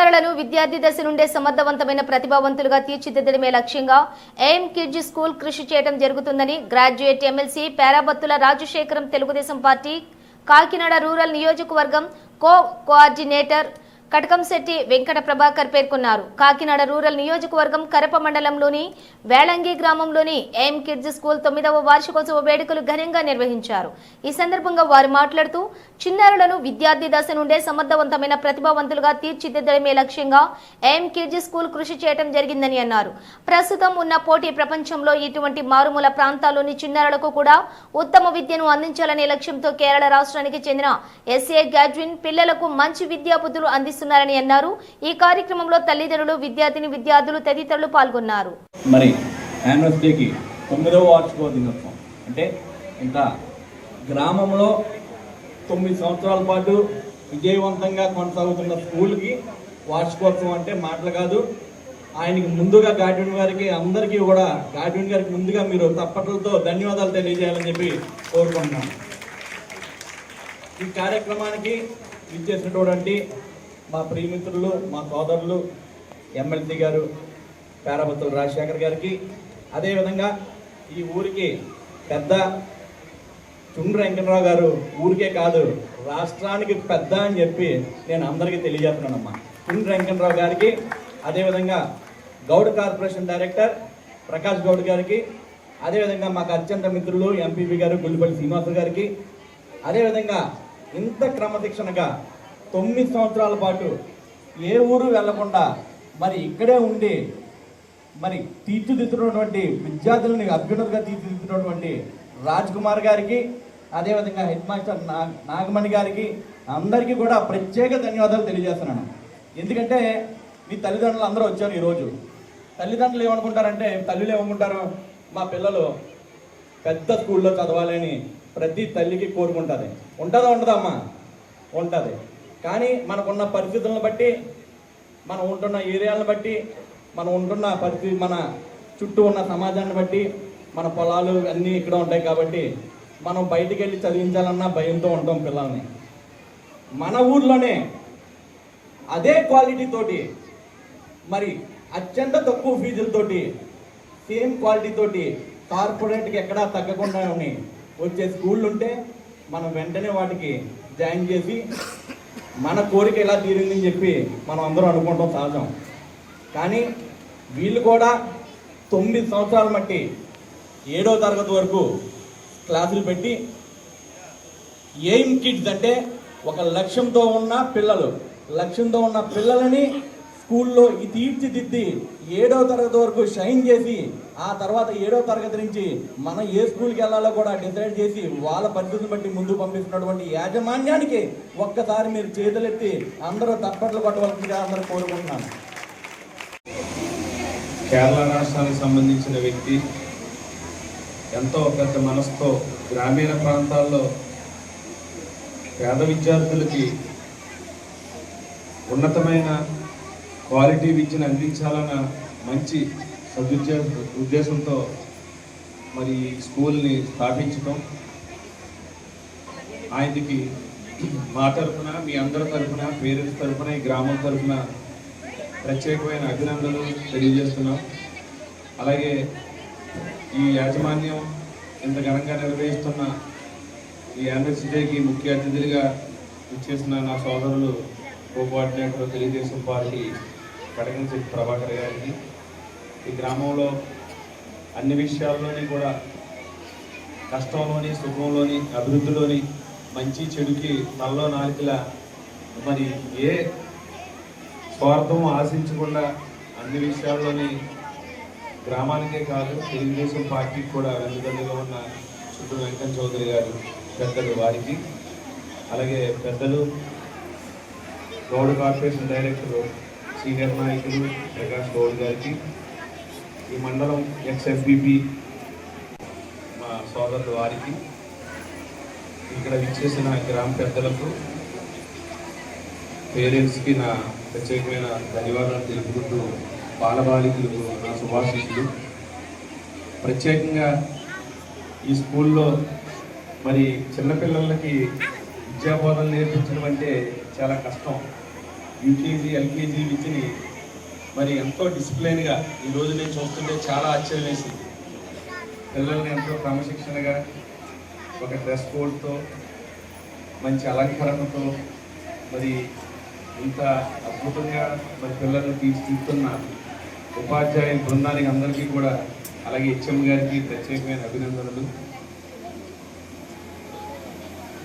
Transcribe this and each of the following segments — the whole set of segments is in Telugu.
చిన్నారులను విద్యార్థి దశ నుండే సమర్థవంతమైన ప్రతిభావంతులుగా తీర్చిదిద్దడమే లక్ష్యంగా ఎయిమ్ కిడ్జ్ స్కూల్ కృషి చేయడం జరుగుతుందని graduate MLC Perabathula Rajasekharam Telugu Desam party Kakinada rural నియోజకవర్గం కో కోఆర్డినేటర్ కటకంశెట్టి వెంకట ప్రభాకర్ పేర్కొన్నారు. కాకినాడ రూరల్ నియోజకవర్గం కరప మండలంలోని వేళంగి గ్రామంలోని ఎయిమ్ కిడ్స్ స్కూల్ తొమ్మిదవ వార్షికోత్సవ వేడుకలు ఘనంగా నిర్వహించారు. ఈ సందర్భంగా వారు మాట్లాడుతూ చిన్నారులను విద్యార్థి దశ నుండే సమర్థవంతమైన ప్రతిభావంతులుగా తీర్చిదిద్దడమే లక్ష్యంగా ఎయిమ్ కిడ్స్ స్కూల్ కృషి చేయడం జరిగిందని అన్నారు. ప్రస్తుతం ఉన్న పోటీ ప్రపంచంలో ఇటువంటి మారుమూల ప్రాంతాల్లోని చిన్నారులకు కూడా ఉత్తమ విద్యను అందించాలనే లక్ష్యంతో కేరళ రాష్ట్రానికి చెందిన ఎస్ఏ గ్యాడ్విన్ పిల్లలకు మంచి విద్యా బుద్ధులు అందిస్తున్నారని అన్నారు. ఈ కార్యక్రమంలో తల్లిదండ్రులు విద్యార్థిని విద్యార్థులు తదితరులు పాల్గొన్నారు. మరి యానివర్స్ డేకి తొమ్మిదవ వార్షిక దినోత్సవం. అంటే ఇంకా గ్రామంలో తొమ్మిది సంవత్సరాల పాటు విజయవంతంగా కొనసాగుతున్న స్కూల్కి వార్షికోత్సవం అంటే మాటలు కాదు. ఆయనకి ముందుగా గాడ్యూన్ గారికి అందరికీ కూడా గాడ్యూన్ గారికి ముందుగా మీరు తప్పట్లతో ధన్యవాదాలు తెలియజేయాలని చెప్పి కోరుకుంటున్నాను. ఈ కార్యక్రమానికి ఇచ్చేసినటువంటి మా ప్రియమిత్రులు మా సోదరులు ఎమ్మెల్సీ గారు పేరాబత్తుల రాజశేఖర్ గారికి. అదేవిధంగా ఈ ఊరికి పెద్ద చుండ్ర వెంకటరావు గారు ఊరికే కాదు రాష్ట్రానికి పెద్ద అని చెప్పి నేను అందరికీ తెలియజేస్తున్నానమ్మా. చుండ్ర వెంకటరావు గారికి అదేవిధంగా గౌడ్ కార్పొరేషన్ డైరెక్టర్ ప్రకాష్ గౌడ్ గారికి అదేవిధంగా మాకు అత్యంత మిత్రులు ఎంపీపీ గారు గుల్లిపల్లి శ్రీనివాస గారికి అదేవిధంగా ఇంత క్రమశిక్షణగా తొమ్మిది సంవత్సరాల పాటు ఏ ఊరు వెళ్ళకుండా మరి ఇక్కడే ఉండి మరి తీర్చిదిద్దుతున్నటువంటి విద్యార్థులని అభ్యున్నతగా తీర్చిదిద్దుతున్నటువంటి రాజ్ కుమార్ గారికి అదేవిధంగా హెడ్ మాస్టర్ నా నాగమణి గారికి అందరికీ కూడా ప్రత్యేక ధన్యవాదాలు తెలియజేస్తున్నాను. ఎందుకంటే మీ తల్లిదండ్రులు అందరూ వచ్చారు ఈరోజు. తల్లిదండ్రులు ఏమనుకుంటారంటే తల్లులు ఏమనుకుంటారు? మా పిల్లలు పెద్ద స్కూల్లో చదవాలని ప్రతి తల్లికి కోరుకుంటుంది. ఉంటుందా ఉండదా అమ్మా? ఉంటుంది. కానీ మనకున్న పరిస్థితులను బట్టి మనం ఉంటున్న ఏరియాలను బట్టి మనం ఉంటున్న పరిస్థితి మన చుట్టూ ఉన్న సమాజాన్ని బట్టి మన పొలాలు అన్నీ ఇక్కడ ఉంటాయి కాబట్టి మనం బయటికి వెళ్ళి చదివించాలన్న భయంతో ఉంటాం పిల్లల్ని. మన ఊర్లోనే అదే క్వాలిటీ తోటి మరి అత్యంత తక్కువ ఫీజులతోటి సేమ్ క్వాలిటీ తోటి కార్పొరేట్కి ఎక్కడా తగ్గకుండా వచ్చే స్కూళ్ళు ఉంటే మనం వెంటనే వాటికి జాయిన్ చేసి మన కోరిక ఎలా తీరిందని చెప్పి మనం అందరం అనుకుంటాం సహజం. కానీ వీళ్ళు కూడా తొమ్మిది సంవత్సరాల మట్టి ఏడో తరగతి వరకు క్లాసులు పెట్టి ఎయిమ్ కిడ్స్ అంటే ఒక లక్ష్యంతో ఉన్న పిల్లలు లక్ష్యంతో ఉన్న పిల్లలని స్కూల్లో ఈ తీర్చిదిద్ది ఏడో తరగతి వరకు షైన్ చేసి ఆ తర్వాత ఏడో తరగతి నుంచి మనం ఏ స్కూల్కి వెళ్ళాలో కూడా డిసైడ్ చేసి వాళ్ళ పరిస్థితిని బట్టి ముందు పంపిస్తున్నటువంటి యాజమాన్యానికి ఒక్కసారి మీరు చేతులెత్తి అందరూ తప్పట్లు కొట్టవలసిందిగా అందరూ కోరుకుంటున్నాను. కేరళ రాష్ట్రానికి సంబంధించిన వ్యక్తి ఎంతో పెద్ద మనసుతో గ్రామీణ ప్రాంతాల్లో పేద విద్యార్థులకి ఉన్నతమైన క్వాలిటీ విద్యను అందించాలన్న మంచి సదుద్దే ఉద్దేశంతో మరి స్కూల్ని స్థాపించడం ఆయనకి మా తరఫున మీ అందరి తరఫున పేరెంట్స్ తరఫున ఈ గ్రామం తరఫున ప్రత్యేకమైన అభినందనలు తెలియజేస్తున్నాం. అలాగే ఈ యాజమాన్యం ఇంత ఘనంగా నిర్వహిస్తున్న ఈ యానివర్సరీ ముఖ్య అతిథులుగా ఇచ్చేసిన నా సోదరులు కోఆర్డినేటర్ తెలుగుదేశం పార్టీ కడగించి ప్రభాకర్ గారికి ఈ గ్రామంలో అన్ని విషయాల్లోని కూడా కష్టంలోని సుఖంలోని అభివృద్ధిలోని మంచి చెడుకి తలలో నాలుకల మరి ఏ స్వార్థం ఆశించకుండా అన్ని విషయాల్లోని గ్రామానికే కాదు తెలుగుదేశం పార్టీకి కూడా వెన్నుదన్నుగా ఉన్న చుట్టూ వెంకట చౌదరి గారు పెద్దలు వారికి అలాగే పెద్దలు గౌడ్ కార్పొరేషన్ డైరెక్టరు సీనియర్ నాయకులు ప్రకాష్ గౌడ్ గారికి ఈ మండలం ఎక్స్ఎఫ్బిపి మా సోదరుల వారికి ఇక్కడ విచ్చేసిన గ్రామ పెద్దలకు పేరెంట్స్కి నా ప్రత్యేకమైన ధన్యవాదాలు తెలుపుకుంటూ బాలబాలికలకు నా శుభాశీస్సులు. ప్రత్యేకంగా ఈ స్కూల్లో మరి చిన్నపిల్లలకి విద్యాబోధన నేర్పించడం అంటే చాలా కష్టం. యూకేజీ ఎల్కేజీ విద్యని మరి ఎంతో డిసిప్లైన్గా ఈ రోజు నేను చూస్తుంటే చాలా ఆశ్చర్యం వేసింది. పిల్లల్ని ఎంతో క్రమశిక్షణగా ఒక డ్రెస్ కోడ్తో మంచి అలంకరణతో మరి ఇంత అద్భుతంగా మరి పిల్లల్ని తీర్చిదిద్దుతున్న ఉపాధ్యాయుల బృందానికి అందరికీ కూడా అలాగే హెచ్ఎం గారికి ప్రత్యేకమైన అభినందనలు.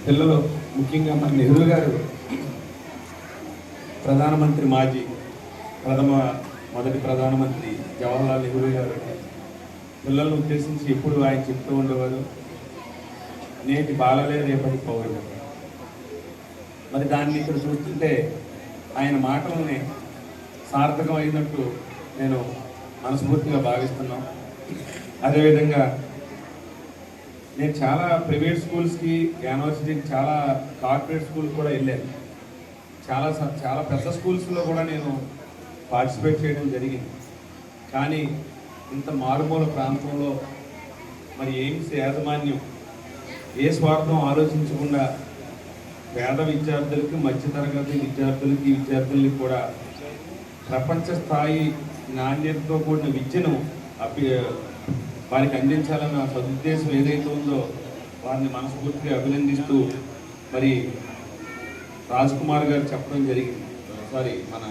పిల్లలు ముఖ్యంగా మన నెహ్రూ గారు ప్రధానమంత్రి మాజీ ప్రథమ మొదటి ప్రధానమంత్రి జవహర్లాల్ నెహ్రూ గారు పిల్లలను ఉద్దేశించి ఎప్పుడు ఆయన చెప్తూ ఉండేవారు నేటి బాలలే రేపటి పౌరులు. మరి దాన్ని ఇక్కడ చూస్తుంటే ఆయన మాటలని సార్థకం అయినట్టు నేను మనస్ఫూర్తిగా భావిస్తున్నాం. అదేవిధంగా నేను చాలా ప్రైవేట్ స్కూల్స్కి యూనివర్సిటీకి చాలా కార్పొరేట్ స్కూల్ కూడా వెళ్ళాను. చాలా స- చాలా పెద్ద స్కూల్స్లో కూడా నేను పార్టిసిపేట్ చేయడం జరిగింది. కానీ ఇంత మారుమూల ప్రాంతంలో మరి ఎయిమ్స్ యాజమాన్యం ఏ స్వార్థం ఆలోచించకుండా పేద విద్యార్థులకి మధ్యతరగతి విద్యార్థులకి విద్యార్థులకి కూడా ప్రపంచ స్థాయి నాణ్యతతో కూడిన విద్యను అభి వారికి అందించాలన్న సదుద్దేశం ఏదైతే ఉందో వారిని మనస్ఫూర్తిగా అభినందిస్తూ మరి రాజ్ కుమార్ గారు చెప్పడం జరిగింది. సారీ మన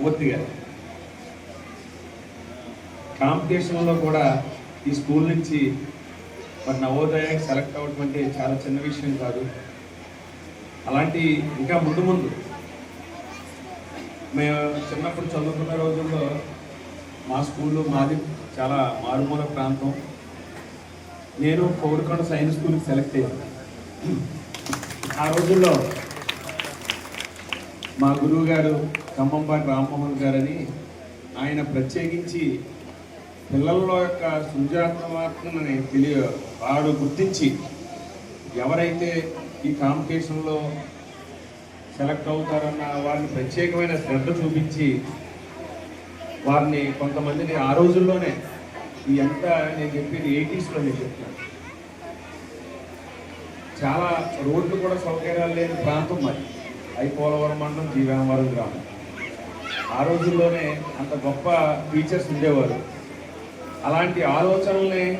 మూర్తి గారు. కాంపిటీషన్లో కూడా ఈ స్కూల్ నుంచి మరి నవోదయానికి సెలెక్ట్ అవ్వటం అంటే చాలా చిన్న విషయం కాదు. అలాంటి ఇంకా ముందు ముందు మేము చిన్నప్పుడు చదువుకున్న రోజుల్లో మా స్కూల్లో మాది చాలా మారుమూల ప్రాంతం. నేను కోరుకొండ సైన్స్ స్కూల్కి సెలెక్ట్ అయ్యాను. ఆ రోజుల్లో మా గురువు గారు ఖమ్మంపాటి రామ్మోహన్ గారని ఆయన ప్రత్యేకించి పిల్లల యొక్క సృజనాత్మకతని తెలియ వాడు గుర్తించి ఎవరైతే ఈ కాంపిటీషన్లో సెలెక్ట్ అవుతారన్న వారిని ప్రత్యేకమైన శ్రద్ధ చూపించి వారిని కొంతమందిని ఆ రోజుల్లోనే ఈ ఎంత నేను చెప్పేది ఎయిటీస్లో నేను చెప్తాను చాలా రోడ్లు కూడా సౌకర్యాలు లేని ప్రాంతం మరి. ఐపోలవరం మండలం జీవామవరం గ్రామం. ఆ రోజుల్లోనే అంత గొప్ప టీచర్స్ ఉండేవారు. అలాంటి ఆలోచనల్ని